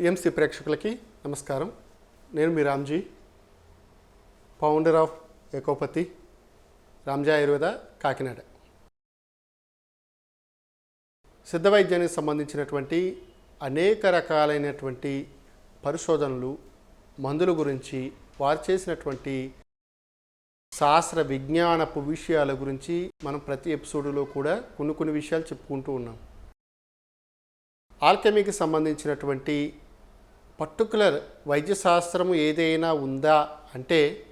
MC ప్రేక్షకులకి నమస్కారం. నేను మీ రామ్జీ ఫౌండర్ ఆఫ్ ఎకోపతి రామ్జీ ఆయుర్వేద కాకినాడ. సిద్ధ వైద్యానికి సంబంధించినటువంటి అనేక రకాలైనటువంటి పరిశోధనలు మందుల గురించి వారు చేసినటువంటి శాస్త్ర విజ్ఞానపు విషయాల గురించి మనం ప్రతి ఎపిసోడ్లో కూడా కొన్ని కొన్ని విషయాలు చెప్పుకుంటూ ఉన్నాం. ఆల్కెమీకి సంబంధించినటువంటి పర్టికులర్ వైద్య శాస్త్రము ఏదైనా ఉందా అంటే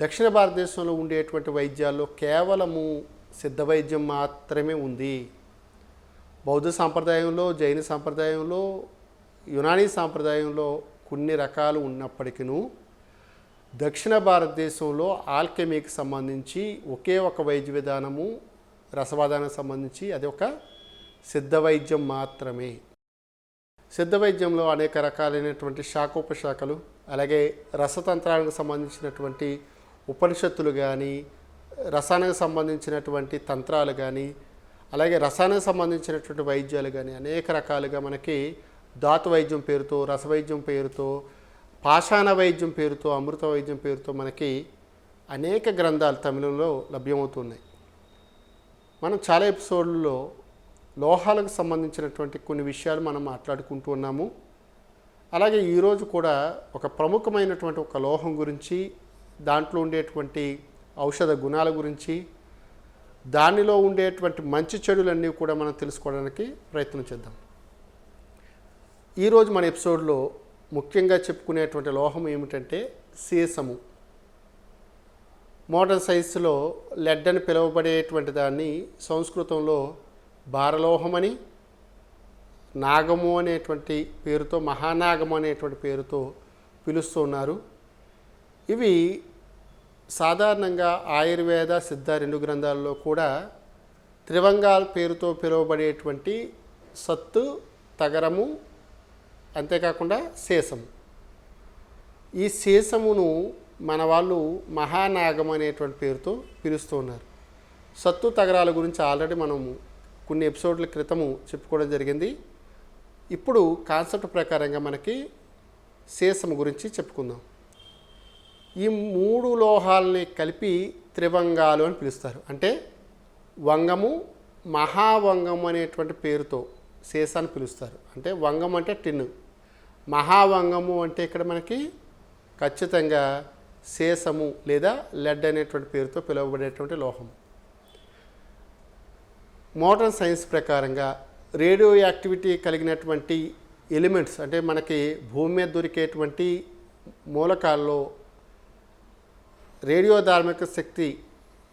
దక్షిణ భారతదేశంలో ఉండేటువంటి వైద్యాల్లో కేవలము సిద్ధ వైద్యం మాత్రమే ఉంది. బౌద్ధ సాంప్రదాయంలో జైన సాంప్రదాయంలో యునానీ సాంప్రదాయంలో కొన్ని రకాలు ఉన్నప్పటికీ దక్షిణ భారతదేశంలో ఆల్కెమీకి సంబంధించి ఒకే ఒక వైద్య విధానము రసవాదానికి సంబంధించి అది ఒక సిద్ధ వైద్యం మాత్రమే. సిద్ధ వైద్యంలో అనేక రకాలైనటువంటి శాఖోపశాఖలు అలాగే రసతంత్రాలకు సంబంధించినటువంటి ఉపనిషత్తులు కానీ రసానికి సంబంధించినటువంటి తంత్రాలు కానీ అలాగే రసానికి సంబంధించినటువంటి వైద్యాలు కానీ అనేక రకాలుగా మనకి ధాతు వైద్యం పేరుతో రసవైద్యం పేరుతో పాషాణ వైద్యం పేరుతో అమృత వైద్యం పేరుతో మనకి అనేక గ్రంథాలు తమిళంలో లభ్యమవుతున్నాయి. మనం చాలా ఎపిసోడ్లలో లోహాలకు సంబంధించినటువంటి కొన్ని విషయాలు మనం మాట్లాడుకుంటూ ఉన్నాము. అలాగే ఈరోజు కూడా ఒక ప్రముఖమైనటువంటి ఒక లోహం గురించి దాంట్లో ఉండేటువంటి ఔషధ గుణాల గురించి దానిలో ఉండేటువంటి మంచి చెడులన్నీ కూడా మనం తెలుసుకోవడానికి ప్రయత్నం చేద్దాం. ఈరోజు మన ఎపిసోడ్లో ముఖ్యంగా చెప్పుకునేటువంటి లోహం ఏమిటంటే సీసము. మోడర్న్ సైన్స్లో లెడ్ అని పిలువబడేటువంటి దాన్ని సంస్కృతంలో భారలోహమని నాగము అనేటువంటి పేరుతో మహానాగము అనేటువంటి పేరుతో పిలుస్తూ ఉన్నారు. ఇవి సాధారణంగా ఆయుర్వేద సిద్ధ రెండు గ్రంథాల్లో కూడా త్రివంగాల్ పేరుతో పిలువబడేటువంటి సత్తు తగరము అంతేకాకుండా శేషము. ఈ శేషమును మన వాళ్ళు మహానాగం అనేటువంటి పేరుతో పిలుస్తూ ఉన్నారు. సత్తు తగరాల గురించి ఆల్రెడీ మనము కొన్ని ఎపిసోడ్ల క్రితము చెప్పుకోవడం జరిగింది. ఇప్పుడు కాన్సెప్ట్ ప్రకారంగా మనకి శేషము గురించి చెప్పుకుందాం. ఈ మూడు లోహాలని కలిపి త్రివంగాలు అని పిలుస్తారు. అంటే వంగము మహావంగం అనేటువంటి పేరుతో శేషాన్ని పిలుస్తారు. అంటే వంగం అంటే టిన్. మహావంగము అంటే ఇక్కడ మనకి ఖచ్చితంగా శేషము లేదా లెడ్ అనేటువంటి పేరుతో పిలువబడేటువంటి లోహము. మోడర్న్ సైన్స్ ప్రకారంగా రేడియో యాక్టివిటీ కలిగినటువంటి ఎలిమెంట్స్ అంటే మనకి భూమి మీద దొరికేటువంటి మూలకాల్లో రేడియో ధార్మిక శక్తి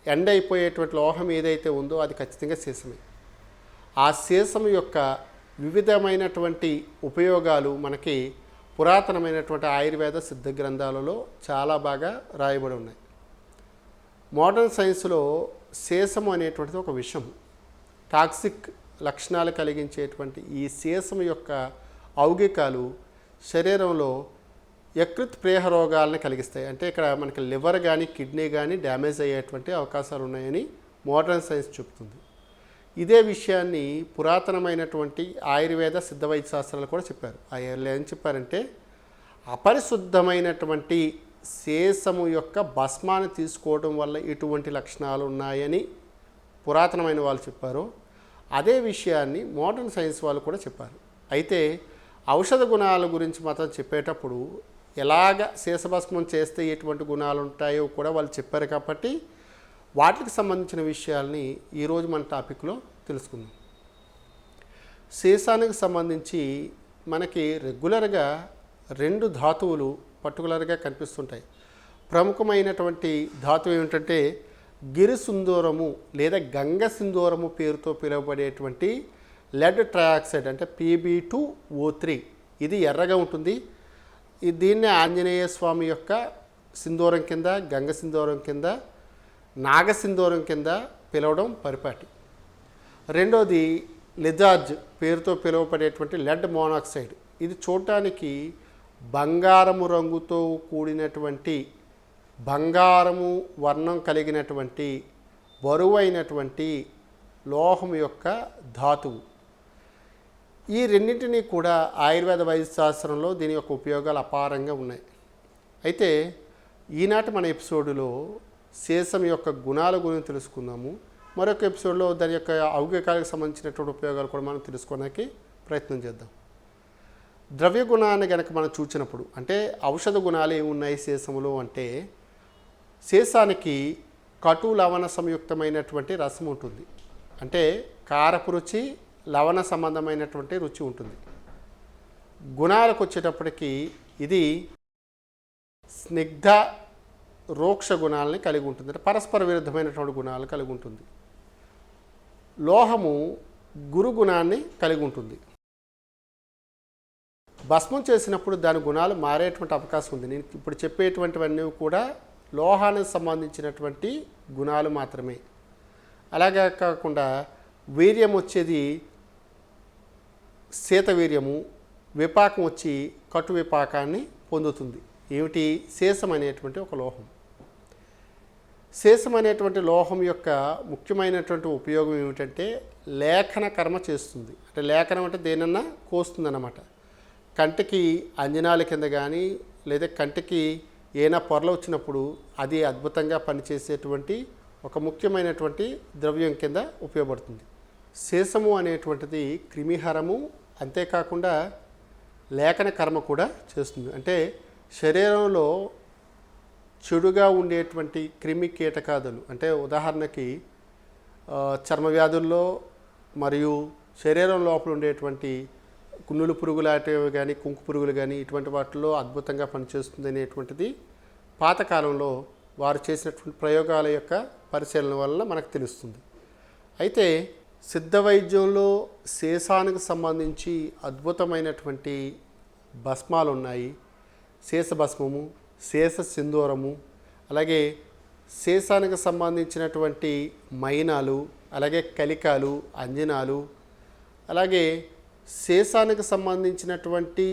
ఎండ్ అయిపోయేటువంటి లోహం ఏదైతే ఉందో అది ఖచ్చితంగా సీసమే. ఆ సీసం యొక్క వివిధమైనటువంటి ఉపయోగాలు మనకి పురాతనమైనటువంటి ఆయుర్వేద సిద్ధ గ్రంథాలలో చాలా బాగా రాయబడి ఉన్నాయి. మోడర్న్ సైన్స్లో శేషము అనేటువంటిది ఒక విషయం టాక్సిక్ లక్షణాలు కలిగించేటువంటి ఈ సీసం యొక్క ఔగికాలు శరీరంలో యకృత్ ప్రేహ రోగాలను కలిగిస్తాయి. అంటే ఇక్కడ మనకి లివర్ కానీ కిడ్నీ కానీ డ్యామేజ్ అయ్యేటువంటి అవకాశాలు ఉన్నాయని మోడర్న్ సైన్స్ చెప్తుంది ఇదే విషయాన్ని పురాతనమైనటువంటి ఆయుర్వేద సిద్ధ వైద్య శాస్త్రాలు కూడా చెప్పారు. ఆయుర్వేద ఏం చెప్పారంటే అపరిశుద్ధమైనటువంటి శేషము యొక్క భస్మాన్ని తీసుకోవడం వల్ల ఇటువంటి లక్షణాలు ఉన్నాయని పురాతనమైన వాళ్ళు చెప్పారో. అదే విషయాన్ని మోడర్న్ సైన్స్ వాళ్ళు కూడా చెప్పారు. అయితే ఔషధ గుణాల గురించి మాత్రం చెప్పేటప్పుడు ఎలాగ శేషభస్మం చేస్తే ఎటువంటి గుణాలు ఉంటాయో కూడా వాళ్ళు చెప్పారు కాబట్టి వాటికి సంబంధించిన విషయాల్ని ఈరోజు మన టాపిక్లో తెలుసుకుందాం. సీసానికి సంబంధించి మనకి రెగ్యులర్గా రెండు ధాతువులు పర్టికులర్గా కనిపిస్తుంటాయి. ప్రముఖమైనటువంటి ధాతువు ఏమిటంటే గిరిసింధూరము లేదా గంగ సింధూరము పేరుతో పిలువబడేటువంటి లెడ్ ట్రయాక్సైడ్ అంటే P B two O three ఇది ఎర్రగా ఉంటుంది. దీన్ని ఆంజనేయ స్వామి యొక్క సింధూరం కింద గంగ సింధూరం కింద నాగసింధూరం కింద పిలవడం పరిపాటి. రెండోది లిజార్జ్ పేరుతో పిలువబడేటువంటి లెడ్ మోనాక్సైడ్. ఇది చూడటానికి బంగారము రంగుతో కూడినటువంటి బంగారము వర్ణం కలిగినటువంటి బరువైనటువంటి లోహం యొక్క ధాతువు. ఈ రెండింటినీ కూడా ఆయుర్వేద వైద్య శాస్త్రంలో దీని యొక్క ఉపయోగాలు అపారంగా ఉన్నాయి. అయితే ఈనాటి మన ఎపిసోడులో శేషం యొక్క గుణాల గురించి తెలుసుకుందాము. మరొక ఎపిసోడ్లో దాని యొక్క ఔగికాలకు సంబంధించినటువంటి ఉపయోగాలు కూడా మనం తెలుసుకోవడానికి ప్రయత్నం చేద్దాం. ద్రవ్య గుణాన్ని కనుక మనం చూసినప్పుడు అంటే ఔషధ గుణాలు ఏమున్నాయి శేషములో అంటే శేషానికి కటు లవణ సంయుక్తమైనటువంటి రసం ఉంటుంది. అంటే కారపు రుచి లవణ సంబంధమైనటువంటి రుచి ఉంటుంది. గుణాలకు వచ్చేటప్పటికి ఇది స్నిగ్ధ రోక్ష గుణాలని కలిగి ఉంటుంది. అంటే పరస్పర విరుద్ధమైనటువంటి గుణాలు కలిగి ఉంటుంది. లోహము గురు గుణాన్ని కలిగి ఉంటుంది. భస్మం చేసినప్పుడు దాని గుణాలు మారేటువంటి అవకాశం ఉంది. నేను ఇప్పుడు చెప్పేటువంటివన్నీ కూడా లోహానికి సంబంధించినటువంటి గుణాలు మాత్రమే. అలాగే కాకుండా వీర్యం వచ్చేది శీతవీర్యము విపాకం వచ్చి కటు విపాకాన్ని పొందుతుంది. ఏమిటి? శేషం అనేటువంటి ఒక లోహం. శేషం అనేటువంటి లోహం యొక్క ముఖ్యమైనటువంటి ఉపయోగం ఏమిటంటే లేఖన కర్మ చేస్తుంది. అంటే లేఖనం అంటే దేనన్నా కోస్తుంది అన్నమాట కంటికి అంజనాల కింద కానీ లేదా కంటికి ఏనా పొరలు వచ్చినప్పుడు అది అద్భుతంగా పనిచేసేటువంటి ఒక ముఖ్యమైనటువంటి ద్రవ్యం కింద ఉపయోగపడుతుంది. శేషము అనేటువంటిది క్రిమిహరము అంతేకాకుండా లేఖన కర్మ కూడా చేస్తుంది. అంటే శరీరంలో చెడుగా ఉండేటువంటి క్రిమి కీటకాదులు అంటే ఉదాహరణకి చర్మ వ్యాధుల్లో మరియు శరీరం లోపల ఉండేటువంటి కున్నులు పురుగులు లాంటివి కానీ కుంకు పురుగులు కానీ ఇటువంటి వాటిల్లో అద్భుతంగా పనిచేస్తుంది అనేటువంటిది పాతకాలంలో వారు చేసినటువంటి ప్రయోగాల యొక్క పరిశీలన వలన మనకు తెలుస్తుంది. అయితే సిద్ధ వైద్యంలో శేషానికి సంబంధించి అద్భుతమైనటువంటి భస్మాలు ఉన్నాయి. శేష భస్మము శేష సింధూరము అలాగే శేషానికి సంబంధించినటువంటి మైనాలు అలాగే కలికాలు అంజనాలు అలాగే శేషానికి సంబంధించినటువంటి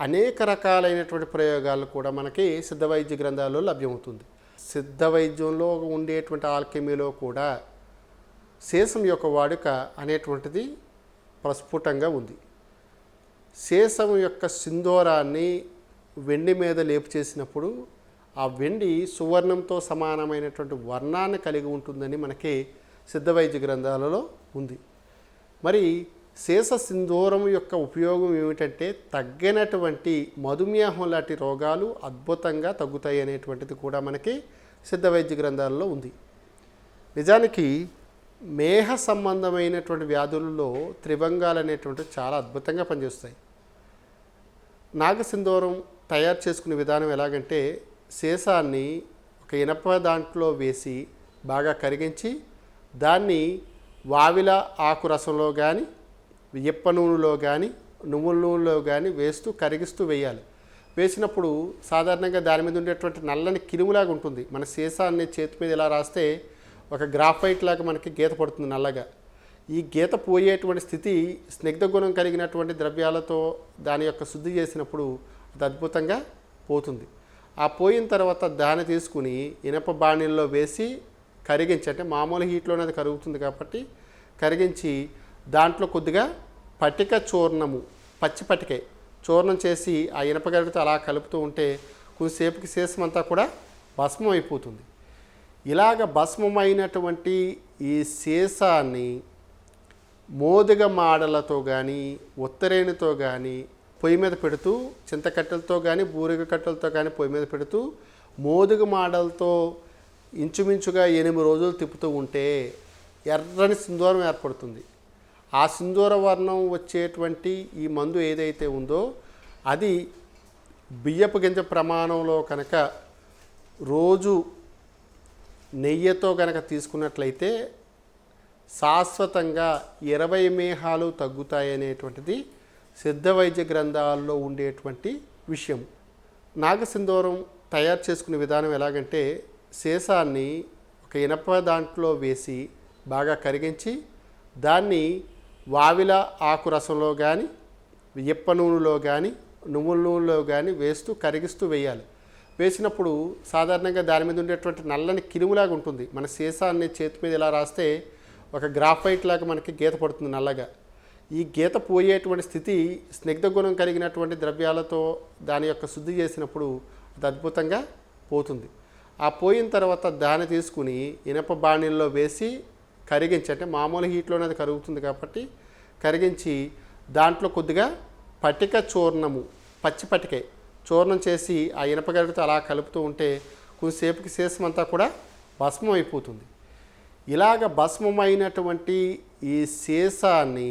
అనేక రకాలైనటువంటి ప్రయోగాలు కూడా మనకి సిద్ధ వైద్య గ్రంథాల్లో లభ్యమవుతుంది. సిద్ధ వైద్యంలో ఉండేటువంటి ఆల్కెమీలో కూడా శేషం యొక్క వాడుక అనేటువంటిది ప్రస్ఫుటంగా ఉంది. శేషం యొక్క సింధూరాన్ని వెండి మీద లేపు చేసినప్పుడు ఆ వెండి సువర్ణంతో సమానమైనటువంటి వర్ణాన్ని కలిగి ఉంటుందని మనకి సిద్ధ వైద్య గ్రంథాలలో ఉంది. మరి శేష సింధూరం యొక్క ఉపయోగం ఏమిటంటే తగ్గినటువంటి మధుమేహం లాంటి రోగాలు అద్భుతంగా తగ్గుతాయి అనేటువంటిది కూడా మనకి సిద్ధ వైద్య గ్రంథాలలో ఉంది. నిజానికి మేహ సంబంధమైనటువంటి వ్యాధులలో త్రిభంగాలు అనేటువంటివి చాలా అద్భుతంగా పనిచేస్తాయి. నాగసింధూరం తయారు చేసుకునే విధానం ఎలాగంటే సీసాన్ని ఒక ఇనప దాంట్లో వేసి బాగా కరిగించి దాన్ని వావిల ఆకు రసంలో కానీ ఎప్ప నూనెలో కానీ నువ్వుల నూనెలో కానీ వేస్తూ కరిగిస్తూ వేయాలి. వేసినప్పుడు సాధారణంగా దాని మీద ఉండేటువంటి నల్లని కిరుములాగా ఉంటుంది. మన సీసాన్ని చేతి మీద ఇలా రాస్తే ఒక గ్రాఫైట్ లాగా మనకి గీత పడుతుంది నల్లగా. ఈ గీత పోయేటువంటి స్థితి స్నిగ్ధ గుణం కలిగినటువంటి ద్రవ్యాలతో దాని యొక్క శుద్ధి చేసినప్పుడు అది అద్భుతంగా పోతుంది. ఆ పోయిన తర్వాత దాన్ని తీసుకుని ఇనప బాణీల్లో వేసి కరిగించి అంటే మామూలు హీట్లోనే అది కరుగుతుంది కాబట్టి కరిగించి దాంట్లో కొద్దిగా పటిక చూర్ణము పచ్చి పటికే. చూర్ణం చేసి ఆ ఇనప అలా కలుపుతూ ఉంటే కొద్దిసేపుకి శేషం అంతా కూడా భస్మం అయిపోతుంది ఇలాగ భస్మమైనటువంటి ఈ సీసాన్ని మోదుగ మాడలతో కానీ ఉత్తరేణితో కానీ పొయ్యి మీద పెడుతూ చింతకట్టెలతో కానీ బూరిగ కట్టెలతో కానీ పొయ్యి మీద పెడుతూ మోదుగ మాడలతో ఇంచుమించుగా ఎనిమిది రోజులు తిప్పుతూ ఉంటే ఎర్రని సింధూరం ఏర్పడుతుంది. ఆ సింధూర వర్ణం వచ్చేటువంటి ఈ మందు ఏదైతే ఉందో అది బియ్యపు గింజ ప్రమాణంలో కనుక రోజు నెయ్యితో కనుక తీసుకున్నట్లయితే శాశ్వతంగా ఇరవై మేహాలు తగ్గుతాయనేటువంటిది సిద్ధ వైద్య గ్రంథాల్లో ఉండేటువంటి విషయం. నాగసింధూరం తయారు చేసుకునే విధానం ఎలాగంటే సీసాన్ని ఒక ఇనప దాంట్లో వేసి బాగా కరిగించి దాన్ని వావిల ఆకు రసంలో కానీ ఇప్ప నూనెలో కానీ నువ్వుల నూనెలో కానీ వేస్తూ కరిగిస్తూ వేయాలి. వేసినప్పుడు సాధారణంగా దాని మీద ఉండేటువంటి నల్లని కిరుములాగా ఉంటుంది. మన సీసాన్ని చేతి మీద ఇలా రాస్తే ఒక గ్రాఫైట్ లాగా మనకి గీత పడుతుంది నల్లగా. ఈ గీత పోయేటువంటి స్థితి స్నిగ్ధ గుణం కలిగినటువంటి ద్రవ్యాలతో దాని యొక్క శుద్ధి చేసినప్పుడు అది అద్భుతంగా పోతుంది. ఆ పోయిన తర్వాత దాన్ని తీసుకుని ఇనప బాణీల్లో వేసి కరిగించి అంటే మామూలు హీట్లోనే అది కరుగుతుంది కాబట్టి కరిగించి దాంట్లో కొద్దిగా పటిక చూర్ణము పచ్చి పటికే చూర్ణం చేసి ఆ ఇనప గరిటతో అలా కలుపుతూ ఉంటే కొంతసేపుకి శేషం అంతా కూడా భస్మం అయిపోతుంది ఇలాగ భస్మమైనటువంటి ఈ సీసాన్ని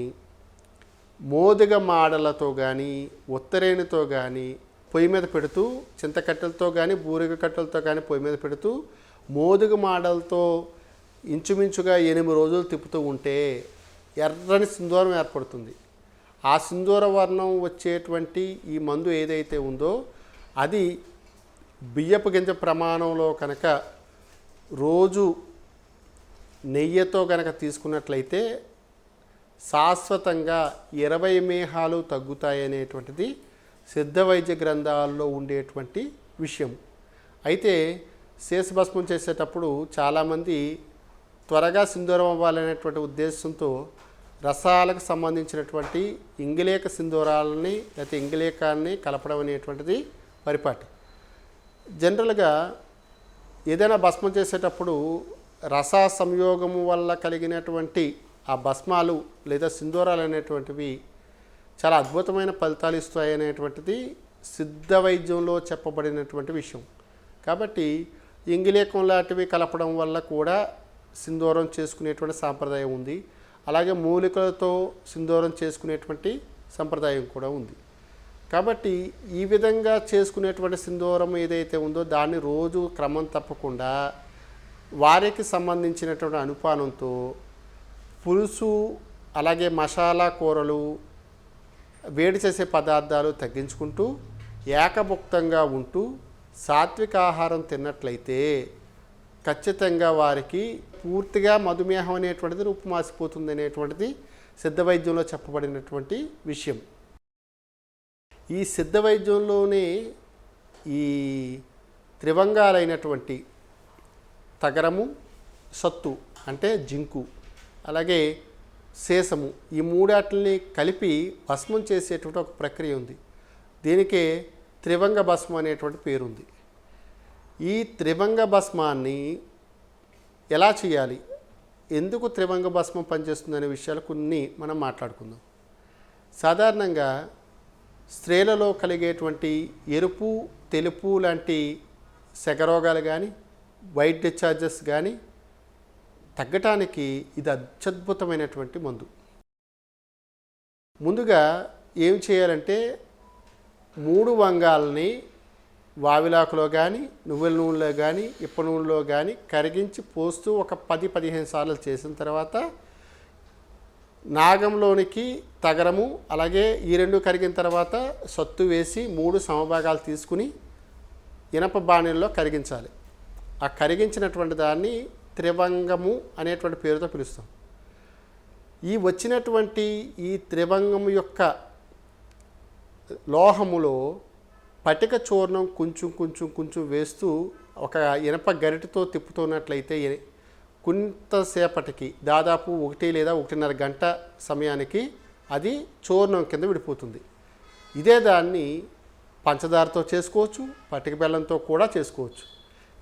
మోదుగ మాడలతో కానీ ఉత్తరేణితో కానీ పొయ్యి మీద పెడుతూ చింతకట్టెలతో కానీ బూరిగ కట్టెలతో కానీ పొయ్యి మీద పెడుతూ మోదుగ మాడలతో ఇంచుమించుగా ఎనిమిది రోజులు తిప్పుతూ ఉంటే ఎర్రని సింధూరం ఏర్పడుతుంది. ఆ సింధూర వర్ణం వచ్చేటువంటి ఈ మందు ఏదైతే ఉందో అది బియ్యపు గింజ ప్రమాణంలో కనుక రోజు నెయ్యితో కనుక తీసుకున్నట్లయితే శాశ్వతంగా ఇరవై మేహాలు తగ్గుతాయనేటువంటిది సిద్ధ వైద్య గ్రంథాల్లో ఉండేటువంటి విషయం. అయితే శేషభస్మం చేసేటప్పుడు చాలామంది త్వరగా సింధూరం అవ్వాలనేటువంటి ఉద్దేశంతో రసాలకు సంబంధించినటువంటి ఇంగిలేక సింధూరాలని లేకపోతే ఇంగిలేకాన్ని కలపడం అనేటువంటిది పరిపాటి. జనరల్గా ఏదైనా భస్మం చేసేటప్పుడు రస సంయోగము వల్ల కలిగినటువంటి ఆ భస్మాలు లేదా సింధూరాలు అనేటువంటివి చాలా అద్భుతమైన ఫలితాలు ఇస్తాయి అనేటువంటిది సిద్ధ వైద్యంలో చెప్పబడినటువంటి విషయం. కాబట్టి ఇంగిలేకం లాంటివి కలపడం వల్ల కూడా సింధూరం చేసుకునేటువంటి సాంప్రదాయం ఉంది. అలాగే మూలికలతో సింధూరం చేసుకునేటువంటి సంప్రదాయం కూడా ఉంది. కాబట్టి ఈ విధంగా చేసుకునేటువంటి సింధూరం ఏదైతే ఉందో దాన్ని రోజు క్రమం తప్పకుండా వారికి సంబంధించినటువంటి అనుపానంతో పులుసు అలాగే మసాలా కూరలు వేడి చేసే పదార్థాలు తగ్గించుకుంటూ ఏకభుక్తంగా ఉంటూ సాత్విక ఆహారం తిన్నట్లయితే ఖచ్చితంగా వారికి పూర్తిగా మధుమేహం అనేటువంటిది రూపుమాసిపోతుంది అనేటువంటిది సిద్ధ వైద్యంలో చెప్పబడినటువంటి విషయం. ఈ సిద్ధ వైద్యంలోనే ఈ త్రివంగాలైనటువంటి తగరము సత్తు అంటే జింకు అలాగే శేషము ఈ మూడాటిని కలిపి భస్మం చేసేటువంటి ఒక ప్రక్రియ ఉంది. దీనికే త్రివంగ భస్మం అనేటువంటి పేరుంది. ఈ త్రివంగ భస్మాన్ని ఎలా చేయాలి? ఎందుకు త్రివంగ భస్మం పనిచేస్తుందనే విషయాలు కొన్ని మనం మాట్లాడుకుందాం. సాధారణంగా స్త్రీలలో కలిగేటువంటి ఎరుపు తెలుపు లాంటి శగరోగాలు కానీ వైట్ డిశ్చార్జెస్ కానీ తగ్గటానికి ఇది అత్యద్భుతమైనటువంటి మందు. ముందుగా ఏం చేయాలంటే మూడు వంగాల్ని వావిలాకులో కానీ నువ్వుల నూనెలో కానీ ఇప్ప నూనెలో కానీ కరిగించి పోస్తూ ఒక పది పదిహేను సార్లు చేసిన తర్వాత నాగంలోనికి తగరము అలాగే ఈ రెండు కరిగిన తర్వాత సత్తు వేసి మూడు సమభాగాలు తీసుకుని ఇనప బాణీల్లో కరిగించాలి. ఆ కరిగించినటువంటి దాన్ని త్రివంగము అనేటువంటి పేరుతో పిలుస్తాం. ఈ వచ్చినటువంటి ఈ త్రివంగము యొక్క లోహములో పటిక చూర్ణం కొంచెం కొంచెం కొంచెం వేస్తూ ఒక ఇనప గరిటతో తిప్పుతున్నట్లయితే కొంతసేపటికి దాదాపు ఒకటి లేదా ఒకటిన్నర గంట సమయానికి అది చూర్ణం కింద విడిపోతుంది. ఇదే దాన్ని పంచదారతో చేసుకోవచ్చు పటిక బెల్లంతో కూడా చేసుకోవచ్చు.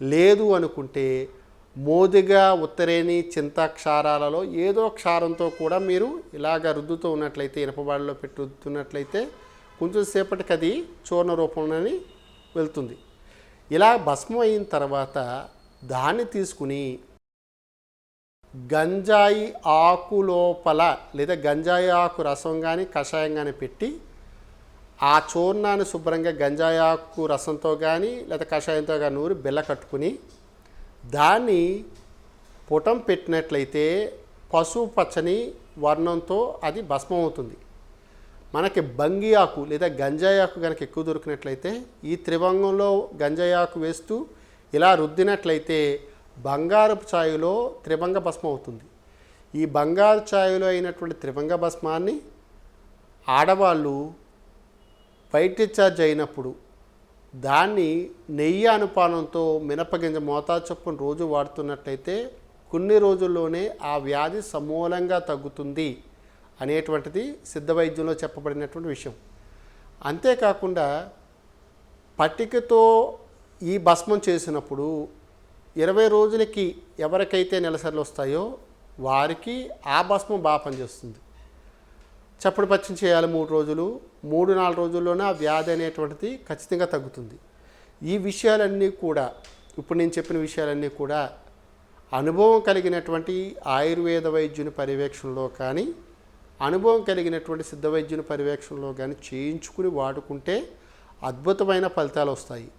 లేదు అనుకుంటే మోదిగా ఉత్తరేణి చింత క్షారాలలో ఏదో క్షారంతో కూడా మీరు ఇలాగ రుద్దుతూ ఉన్నట్లయితే ఇనపబాడలో పెట్టి రుద్దుతున్నట్లయితే కొంచెం సేపటికి అది చూర్ణ రూపంలోని వెళ్తుంది. ఇలా భస్మం అయిన తర్వాత దాన్ని తీసుకుని గంజాయి ఆకు లోపల లేదా గంజాయి ఆకు రసం కానీ కషాయం కానీ పెట్టి ఆ చూర్ణాన్ని శుభ్రంగా గంజాయి ఆకు రసంతో కానీ లేదా కషాయంతో కానీ నూరి బెల్ల కట్టుకుని దాన్ని పుటం పెట్టినట్లయితే పసుపు పచ్చని వర్ణంతో అది భస్మం అవుతుంది. మనకి బంగి ఆకు లేదా గంజాయి ఆకు కనుక ఎక్కువ దొరికినట్లయితే ఈ త్రిభంగంలో గంజాయి ఆకు వేస్తూ ఇలా రుద్దినట్లయితే బంగారపు ఛాయలో త్రిభంగ భస్మం అవుతుంది. ఈ బంగారు ఛాయలో అయినటువంటి త్రిభంగ భస్మాన్ని ఆడవాళ్ళు వైట్ ఛార్జ్ అయినప్పుడు దాన్ని నెయ్యి అనుపానంతో మినపగింజ మోతా చొప్పున రోజు వాడుతున్నట్లయితే కొన్ని రోజుల్లోనే ఆ వ్యాధి సమూలంగా తగ్గుతుంది. అనేటువంటిది సిద్ధ వైద్యంలో చెప్పబడినటువంటి విషయం. అంతేకాకుండా పట్టికతో ఈ భస్మం చేసినప్పుడు ఇరవై రోజులకి ఎవరికైతే నెలసరిలు వస్తాయో వారికి ఆ భస్మం బాగా పనిచేస్తుంది. చప్పుడు పచ్చం చేయాలి మూడు రోజులు మూడు నాలుగు రోజుల్లోనే ఆ వ్యాధి అనేటువంటిది ఖచ్చితంగా తగ్గుతుంది. ఈ విషయాలన్నీ కూడా ఇప్పుడు నేను చెప్పిన విషయాలన్నీ కూడా అనుభవం కలిగినటువంటి ఆయుర్వేద వైద్యుని పర్యవేక్షణలో కానీ అనుభవం కలిగినటువంటి సిద్ధ వైద్యుని పర్యవేక్షణలో కానీ చేయించుకుని వాడుకుంటే అద్భుతమైన ఫలితాలు వస్తాయి.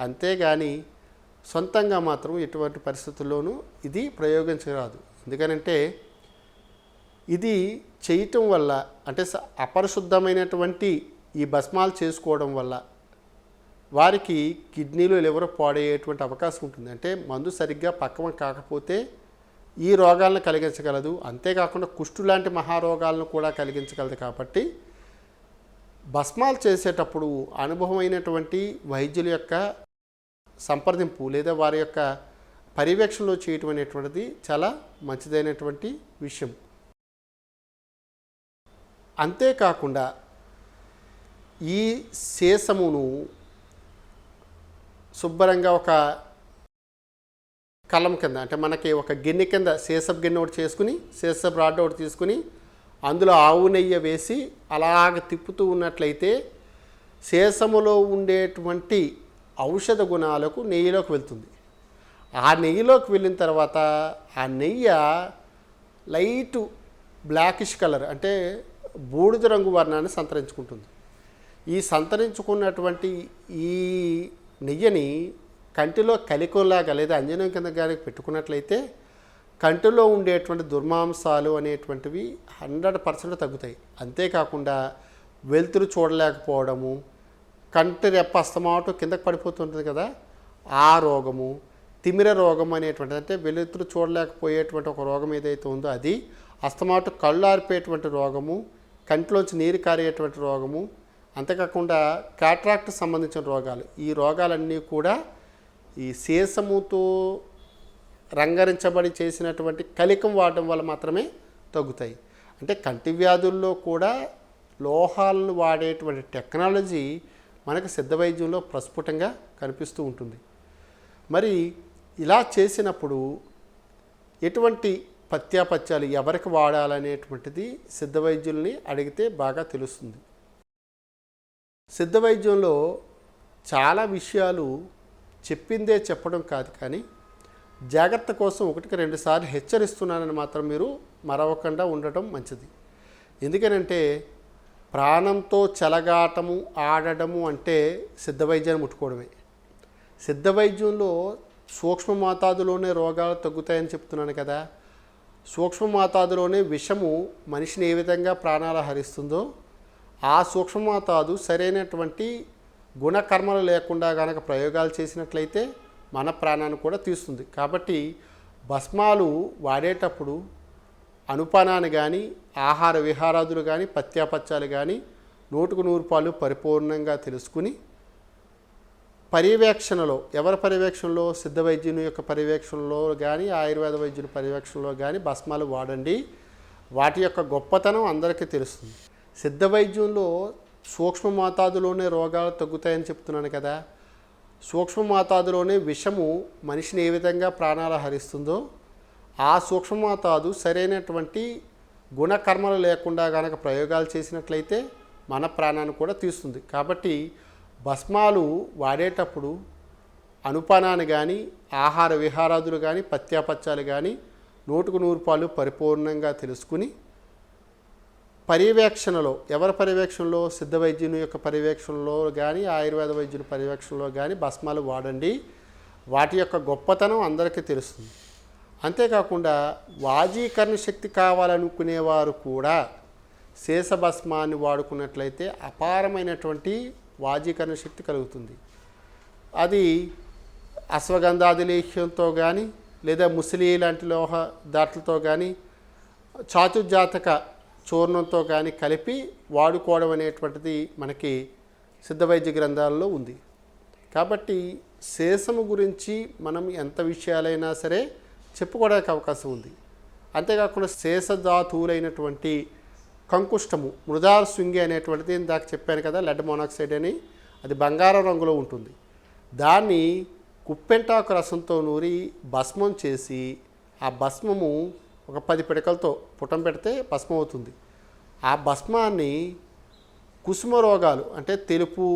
అంతేగాని సొంతంగా మాత్రం ఎటువంటి పరిస్థితుల్లోనూ ఇది ప్రయోగించరాదు. ఎందుకనంటే ఇది చేయటం వల్ల అంటే అపరిశుద్ధమైనటువంటి ఈ భస్మాలు చేసుకోవడం వల్ల వారికి కిడ్నీలు లివర్ పాడయ్యేటువంటి అవకాశం ఉంటుంది. అంటే మందు సరిగ్గా పక్కన కాకపోతే ఈ రోగాలను కలిగించగలదు. అంతేకాకుండా కుష్టు లాంటి మహారోగాలను కూడా కలిగించగలదు కాబట్టి భస్మాలు చేసేటప్పుడు అనుభవమైనటువంటి వైద్యుల యొక్క సంప్రదింపు లేదా వారి యొక్క పర్యవేక్షణలో చేయటం అనేటువంటిది చాలా మంచిదైనటువంటి విషయం. అంతేకాకుండా ఈ సీసమును శుభ్రంగా ఒక కలం కింద అంటే మనకి ఒక గిన్నె కింద సీసపు గిన్నె ఒకటి చేసుకుని సీసపు రాడ్ ఒకటి తీసుకుని అందులో ఆవు నెయ్యి వేసి అలాగ తిప్పుతూ ఉన్నట్లయితే సీసములో ఉండేటువంటి ఔషధ గుణాలకు నెయ్యిలోకి వెళ్తుంది. ఆ నెయ్యిలోకి వెళ్ళిన తర్వాత ఆ నెయ్యి లైట్ బ్లాకిష్ కలర్ అంటే బూడిద రంగు వర్ణాన్ని సంతరించుకుంటుంది. ఈ సంతరించుకున్నటువంటి ఈ నెయ్యని కంటిలో కలికొల్లాగా లేదా అంజనం కింద కానీ పెట్టుకున్నట్లయితే కంటిలో ఉండేటువంటి దుర్మాంసాలు అనేటువంటివి హండ్రెడ్ పర్సెంట్ తగ్గుతాయి. అంతేకాకుండా వెలుతురు చూడలేకపోవడము కంటి రెప్ప అస్తమాటం కిందకి పడిపోతుంటుంది కదా ఆ రోగము తిమిర రోగం అనేటువంటిది అంటే వెలుతురు చూడలేకపోయేటువంటి ఒక రోగం ఏదైతే ఉందో అది అస్తమాటు కళ్ళు ఆరిపోయేటువంటి రోగము కంటిలోంచి నీరు కారేటువంటి రోగము అంతేకాకుండా క్యాట్రాక్ట్ సంబంధించిన రోగాలు. ఈ రోగాలన్నీ కూడా ఈ సీసముతో రంగరించబడి చేసినటువంటి కలికం వాడడం వల్ల మాత్రమే తగ్గుతాయి. అంటే కంటి వ్యాధుల్లో కూడా లోహాలను వాడేటువంటి టెక్నాలజీ మనకు సిద్ధ వైద్యంలో ప్రస్ఫుటంగా కనిపిస్తూ ఉంటుంది. మరి ఇలా చేసినప్పుడు ఎటువంటి పత్యాపత్యాలు ఎవరికి వాడాలనేటువంటిది సిద్ధ వైద్యుల్ని అడిగితే బాగా తెలుస్తుంది. సిద్ధ వైద్యంలో చాలా విషయాలు చెప్పిందే చెప్పడం కాదు కానీ జాగ్రత్త కోసం ఒకటికి రెండుసార్లు హెచ్చరిస్తున్నానని మాత్రం మీరు మరవకుండా ఉండటం మంచిది. ఎందుకనంటే ప్రాణంతో చెలగాటము ఆడడము అంటే సిద్ధ వైద్యాన్ని ముట్టుకోవడమే. సిద్ధ వైద్యంలో సూక్ష్మ మాతాదులోనే రోగాలు తగ్గుతాయని చెప్తున్నాను కదా సూక్ష్మ మాతాదులోనే విషము మనిషిని ఏ విధంగా ప్రాణాలు హరిస్తుందో ఆ సూక్ష్మ మాతాదు సరైనటువంటి గుణకర్మలు లేకుండా కనుక ప్రయోగాలు చేసినట్లయితే మన ప్రాణాన్ని కూడా తీస్తుంది. కాబట్టి భస్మాలు వాడేటప్పుడు అనుపానాన్ని కానీ ఆహార విహారాదులు కానీ పత్యాపత్యాలు కానీ నూటుకు నూరు పాలు పరిపూర్ణంగా తెలుసుకుని పర్యవేక్షణలో ఎవరి పర్యవేక్షణలో? సిద్ధ వైద్యుని యొక్క పర్యవేక్షణలో కానీ ఆయుర్వేద వైద్యుని పర్యవేక్షణలో కానీ భస్మాలు వాడండి. వాటి యొక్క గొప్పతనం అందరికీ తెలుస్తుంది. సిద్ధ వైద్యంలో సూక్ష్మ మాతాదులోనే రోగాలు తగ్గుతాయని చెప్తున్నాను కదా. సూక్ష్మ మాతాదులోనే విషము మనిషిని ఏ విధంగా ప్రాణాలు హరిస్తుందో ఆ సూక్ష్మ మాతాదు సరైనటువంటి గుణకర్మలు లేకుండా కనుక ప్రయోగాలు చేసినట్లయితే మన ప్రాణాన్ని కూడా తీస్తుంది. కాబట్టి భస్మాలు వాడేటప్పుడు అనుపానాన్ని కానీ ఆహార విహారాదులు కానీ పత్యాపత్యాలు కానీ నూటుకు నూరు పాలు పరిపూర్ణంగా తెలుసుకుని పర్యవేక్షణలో ఎవరి పర్యవేక్షణలో? సిద్ధ వైద్యుని యొక్క పర్యవేక్షణలో కానీ ఆయుర్వేద వైద్యుని పర్యవేక్షణలో కానీ భస్మాలు వాడండి. వాటి యొక్క గొప్పతనం అందరికీ తెలుస్తుంది. అంతేకాకుండా వాజీకరణ శక్తి కావాలనుకునేవారు కూడా శేషభస్మాన్ని వాడుకున్నట్లయితే అపారమైనటువంటి వాజీకరణ శక్తి కలుగుతుంది. అది అశ్వగంధాదిలేహ్యంతో కానీ లేదా ముసలి లాంటి లోహ దాట్లతో కానీ చాతుజాతక చూర్ణంతో కానీ కలిపి వాడుకోవడం అనేటువంటిది మనకి సిద్ధ వైద్య ఉంది. కాబట్టి శేషము గురించి మనం ఎంత విషయాలైనా సరే చెప్పుకోవడానికి అవకాశం ఉంది. అంతేకాకుండా శేషధాతువులైనటువంటి కంకుష్టము మృదార్ శృంగి అనేటువంటిది ఇందాక చెప్పాను కదా లెడ్ మోనాక్సైడ్ అని అది బంగారం రంగులో ఉంటుంది. దాన్ని కుప్పెంటాకు రసంతో నూరి భస్మం చేసి ఆ భస్మము ఒక పది పిడకలతో పుటం పెడితే భస్మం అవుతుంది ఆ భస్మాన్ని కుసుమ రోగాలు అంటే తెలుపు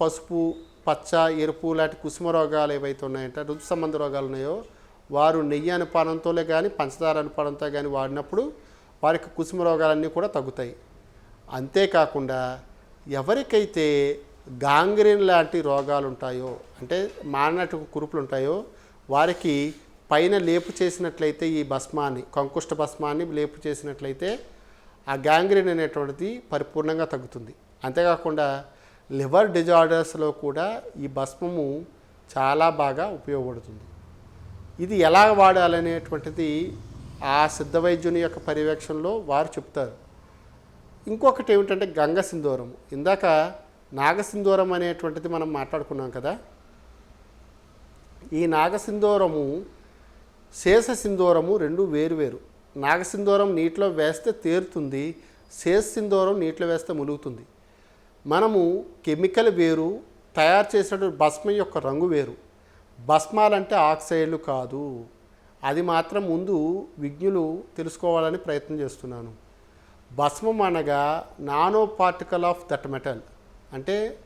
పసుపు పచ్చ ఎరుపు లాంటి కుసుమ రోగాలు ఏవైతే ఉన్నాయంటే ఋతు సంబంధ రోగాలు ఉన్నాయో వారు నెయ్యి అనుపానంతోలే కానీ పంచదార అనుపానంతో కానీ వాడినప్పుడు వారికి కుసుమ రోగాలన్నీ కూడా తగ్గుతాయి. అంతేకాకుండా ఎవరికైతే గాంగ్రీన్ లాంటి రోగాలు ఉంటాయో అంటే మానటి కురుపులు ఉంటాయో వారికి పైన లేపు చేసినట్లయితే ఈ భస్మాన్ని కంకుష్ట భస్మాన్ని లేపు చేసినట్లయితే ఆ గ్యాంగ్రీన్ అనేటువంటిది పరిపూర్ణంగా తగ్గుతుంది. అంతేకాకుండా లివర్ డిజార్డర్స్లో కూడా ఈ భస్మము చాలా బాగా ఉపయోగపడుతుంది. ఇది ఎలా వాడాలనేటువంటిది ఆ సిద్ధ వైద్యుని యొక్క పర్యవేక్షణలో వారు చెప్తారు. ఇంకొకటి ఏమిటంటే గంగ సింధూరం. ఇందాక నాగసింధూరం అనేటువంటిది మనం మాట్లాడుకున్నాం కదా. ఈ నాగసింధూరము శేష సింధూరము రెండు వేరు వేరు. నాగసింధూరం నీటిలో వేస్తే తేరుతుంది శేష సింధూరం నీటిలో వేస్తే ములుగుతుంది. మనము కెమికల్ వేరు తయారు చేసినటువంటి భస్మం యొక్క రంగు వేరు. భస్మాలంటే ఆక్సైడ్లు కాదు. అది మాత్రం ముందు విజ్ఞులు తెలుసుకోవాలని ప్రయత్నం చేస్తున్నాను. భస్మం అనగా nano particle of that metal. అంటే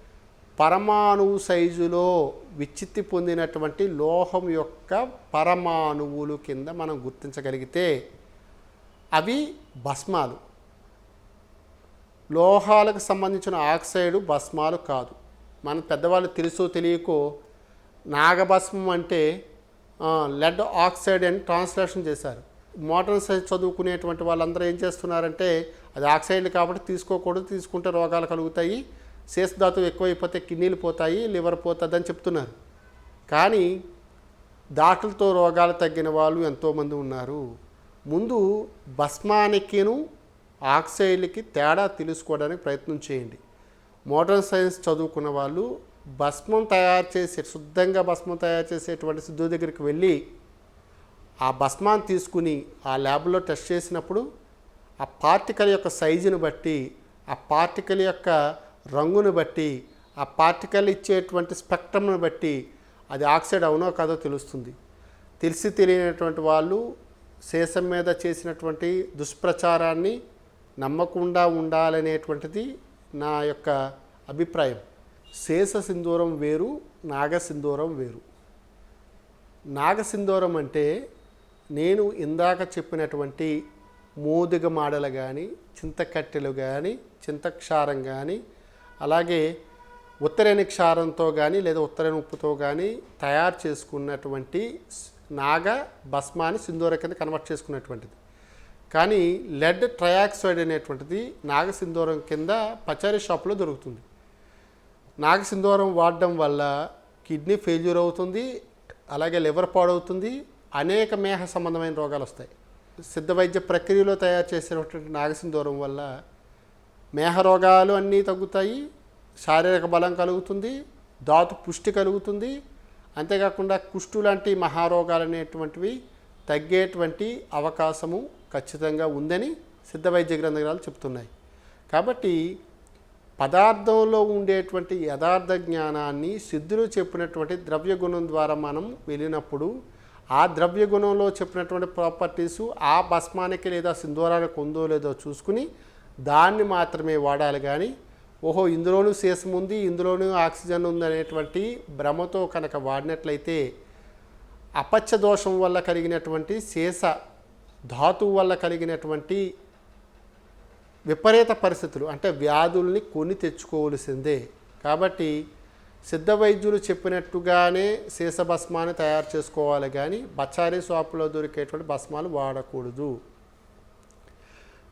పరమాణువు సైజులో విచ్చిత్తి పొందినటువంటి లోహం యొక్క పరమాణువులు కింద మనం గుర్తించగలిగితే అవి భస్మాలు. లోహాలకు సంబంధించిన ఆక్సైడు భస్మాలు కాదు. మన పెద్దవాళ్ళు తెలుసో తెలియకో నాగభస్మం అంటే లెడ్ ఆక్సైడ్ అని ట్రాన్స్లేషన్ చేశారు. మోడర్న్ సైన్స్ చదువుకునేటువంటి వాళ్ళందరూ ఏం చేస్తున్నారంటే అది ఆక్సైడ్లు కాబట్టి తీసుకోకూడదు తీసుకుంటే రోగాలు కలుగుతాయి. శేషధాతువు ఎక్కువైపోతే కిడ్నీలు పోతాయి లివర్ పోతుందని చెప్తున్నారు. కానీ దాటులతో రోగాలు తగ్గిన వాళ్ళు ఎంతోమంది ఉన్నారు. ముందు భస్మానికిను ఆక్సైడ్లకి తేడా తెలుసుకోవడానికి ప్రయత్నం చేయండి. మోడర్న్ సైన్స్ చదువుకున్న వాళ్ళు భస్మం తయారు చేసే శుద్ధంగా భస్మం తయారు చేసేటువంటి సిద్ధు దగ్గరికి వెళ్ళి ఆ భస్మాన్ని తీసుకుని ఆ ల్యాబ్లో టెస్ట్ చేసినప్పుడు ఆ పార్టికల్ యొక్క సైజుని బట్టి ఆ పార్టికల్ యొక్క రంగును బట్టి ఆ పార్టికల్ ఇచ్చేటువంటి స్పెక్ట్రమ్ను బట్టి అది ఆక్సైడ్ అవునో కాదో తెలుస్తుంది. తెలిసి తెలియనటువంటి వాళ్ళు శేషం మీద చేసినటువంటి దుష్ప్రచారాన్ని నమ్మకుండా ఉండాలనేటువంటిది నా యొక్క అభిప్రాయం. శేష సింధూరం వేరు నాగసింధూరం వేరు. నాగసింధూరం అంటే నేను ఇందాక చెప్పినటువంటి మోదుగ మాడలు కానీ చింతకట్టెలు కానీ చింతక్షారం కానీ అలాగే ఉత్తరేణి క్షారంతో కానీ లేదా ఉత్తరేణి ఉప్పుతో కానీ తయారు చేసుకున్నటువంటి నాగ భస్మాన్ని సింధూర కింద కన్వర్ట్ చేసుకున్నటువంటిది. కానీ లెడ్ ట్రయాక్సైడ్ అనేటువంటిది నాగసింధూరం కింద పచారీ షాప్లో దొరుకుతుంది. నాగసింధూరం వాడడం వల్ల కిడ్నీ ఫెయిల్యూర్ అవుతుంది అలాగే లివర్ పాడవుతుంది అనేక మేహ సంబంధమైన రోగాలు వస్తాయి. సిద్ధ వైద్య ప్రక్రియలో తయారు చేసినటువంటి నాగసింధూరం వల్ల మేహ రోగాలు అన్నీ తగ్గుతాయి శారీరక బలం కలుగుతుంది ధాతు పుష్టి కలుగుతుంది. అంతేకాకుండా కుష్టు లాంటి మహారోగాలు అనేటువంటివి తగ్గేటువంటి అవకాశము ఖచ్చితంగా ఉందని సిద్ధ వైద్య గ్రంథాలు చెప్తున్నాయి. కాబట్టి పదార్థంలో ఉండేటువంటి యథార్థ జ్ఞానాన్ని సిద్ధులు చెప్పినటువంటి ద్రవ్య గుణం ద్వారా మనం వెళ్ళినప్పుడు ఆ ద్రవ్య గుణంలో చెప్పినటువంటి ప్రాపర్టీసు ఆ భస్మానికి లేదా సింధూరానికి ఉందో లేదో చూసుకుని దాన్ని మాత్రమే వాడాలి కానీ ఓహో ఇందులోనూ సీసం ఉంది ఇందులోనూ ఆక్సిజన్ ఉంది అనేటువంటి భ్రమతో కనుక వాడినట్లయితే అపచ్చ దోషం వల్ల కలిగినటువంటి శేష ధాతువు వల్ల కలిగినటువంటి విపరీత పరిస్థితులు అంటే వ్యాధుల్ని కొని తెచ్చుకోవలసిందే. కాబట్టి సిద్ధ వైద్యులు చెప్పినట్టుగానే శేష భస్మాన్ని తయారు చేసుకోవాలి కానీ బచారీ షాపులో దొరికేటువంటి భస్మాలు వాడకూడదు.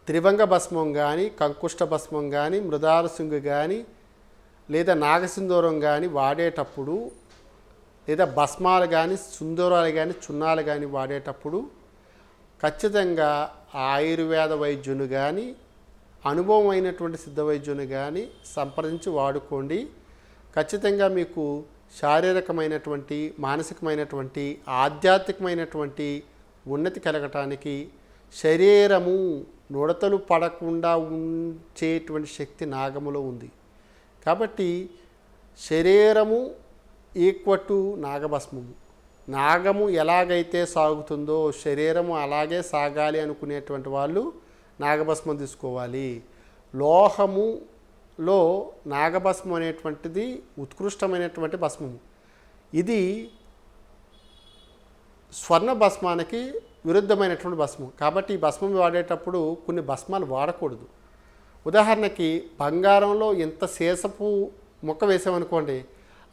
త్రివంగ భస్మం కానీ కంకుష్ట భస్మం కానీ మృదారసింగు కానీ లేదా నాగసింధూరం కానీ వాడేటప్పుడు లేదా భస్మాలు కానీ సుందరాలు కానీ చున్నాలు కానీ వాడేటప్పుడు ఖచ్చితంగా ఆయుర్వేద వైద్యుని కానీ అనుభవం అయినటువంటి సిద్ధ వైద్యుని కానీ సంప్రదించి వాడుకోండి. ఖచ్చితంగా మీకు శారీరకమైనటువంటి మానసికమైనటువంటి ఆధ్యాత్మికమైనటువంటి ఉన్నతి కలగటానికి శరీరము నుడతలు పడకుండా ఉంచేటువంటి శక్తి నాగములో ఉంది. కాబట్టి శరీరము ఈక్వల్ టు నాగభస్మము. నాగము ఎలాగైతే సాగుతుందో శరీరము అలాగే సాగాలి అనుకునేటువంటి వాళ్ళు నాగభస్మం తీసుకోవాలి. లోహములో నాగభస్మం అనేటువంటిది ఉత్కృష్టమైనటువంటి భస్మము. ఇది స్వర్ణ భస్మానికి విరుద్ధమైనటువంటి భస్మం. కాబట్టి ఈ భస్మం వాడేటప్పుడు కొన్ని భస్మాలు వాడకూడదు. ఉదాహరణకి బంగారంలో ఇంత సేసపు ముక్క వేసామనుకోండి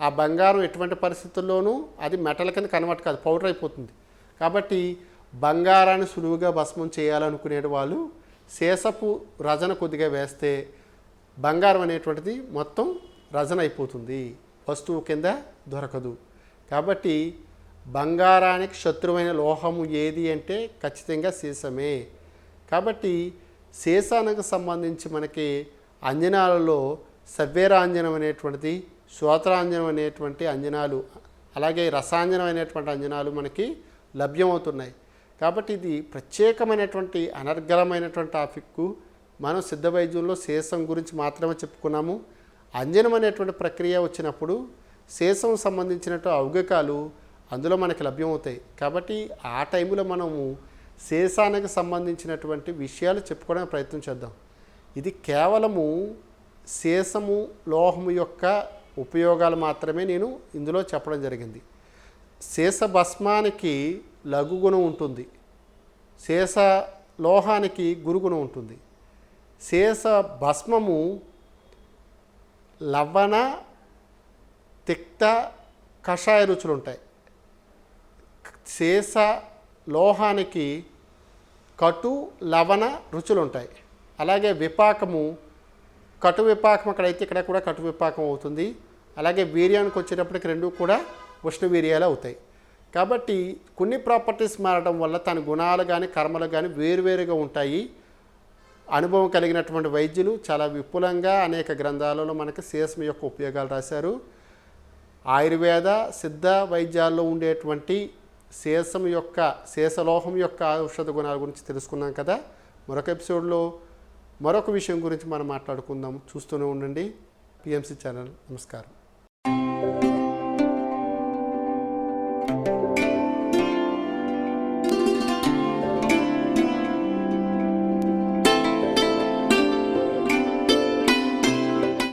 ఆ బంగారం ఎటువంటి పరిస్థితుల్లోనూ అది మెటల్ కింద కన్వర్ట్ కాదు పౌడర్ అయిపోతుంది. కాబట్టి బంగారాన్ని సులువుగా భస్మం చేయాలనుకునే వాళ్ళు శేషపు రజన కొద్దిగా వేస్తే బంగారం అనేటువంటిది మొత్తం రజన అయిపోతుంది. వస్తువు కింద దొరకదు. కాబట్టి బంగారానికి శత్రువైన లోహము ఏది అంటే ఖచ్చితంగా సీసమే. కాబట్టి సీసానికి సంబంధించి మనకి అంజనాలలో సవ్యరాంజనం అనేటువంటిది శ్రోత్రాంజనం అనేటువంటి అంజనాలు అలాగే రసాంజనం అనేటువంటి అంజనాలు మనకి లభ్యమవుతున్నాయి. కాబట్టి ఇది ప్రత్యేకమైనటువంటి అనర్గళమైనటువంటి టాపిక్ మనం సిద్ధ వైద్యంలో శేషం గురించి మాత్రమే చెప్పుకున్నాము. అంజనం అనేటువంటి ప్రక్రియ వచ్చినప్పుడు శేషం సంబంధించినటువంటి అవగకాలు అందులో మనకి లభ్యమవుతాయి. కాబట్టి ఆ టైంలో మనము శేషానికి సంబంధించినటువంటి విషయాలు చెప్పుకోవడానికి ప్రయత్నం చేద్దాం. ఇది కేవలము శేషము లోహము యొక్క ఉపయోగాలు మాత్రమే నేను ఇందులో చెప్పడం జరిగింది. శేష భస్మానికి లఘుగుణం ఉంటుంది. శేష లోహానికి గురుగుణం ఉంటుంది. శేష భస్మము లవణ తిక్త కషాయ రుచులు ఉంటాయి. సీస లోహానికి కటు లవణ రుచులు ఉంటాయి అలాగే విపాకము కటు విపాకం అక్కడైతే ఇక్కడ కూడా కటు విపాకం అవుతుంది. అలాగే వీర్యానికి వచ్చేటప్పటికి రెండు కూడా ఉష్ణ వీర్యాలు అవుతాయి. కాబట్టి కొన్ని ప్రాపర్టీస్ మారడం వల్ల తన గుణాలు కానీ కర్మలు కానీ వేరువేరుగా ఉంటాయి. అనుభవం కలిగినటువంటి వైద్యులు చాలా విపులంగా అనేక గ్రంథాలలో మనకి శేషం యొక్క ఉపయోగాలు రాశారు. ఆయుర్వేద సిద్ధ వైద్యాల్లో ఉండేటువంటి శేషం యొక్క శేషలోహం యొక్క ఔషధ గుణాల గురించి తెలుసుకున్నాం కదా. మరొక ఎపిసోడ్లో మరొక విషయం గురించి మనం మాట్లాడుకుందాం. చూస్తూనే ఉండండి. PMC channel. నమస్కారం.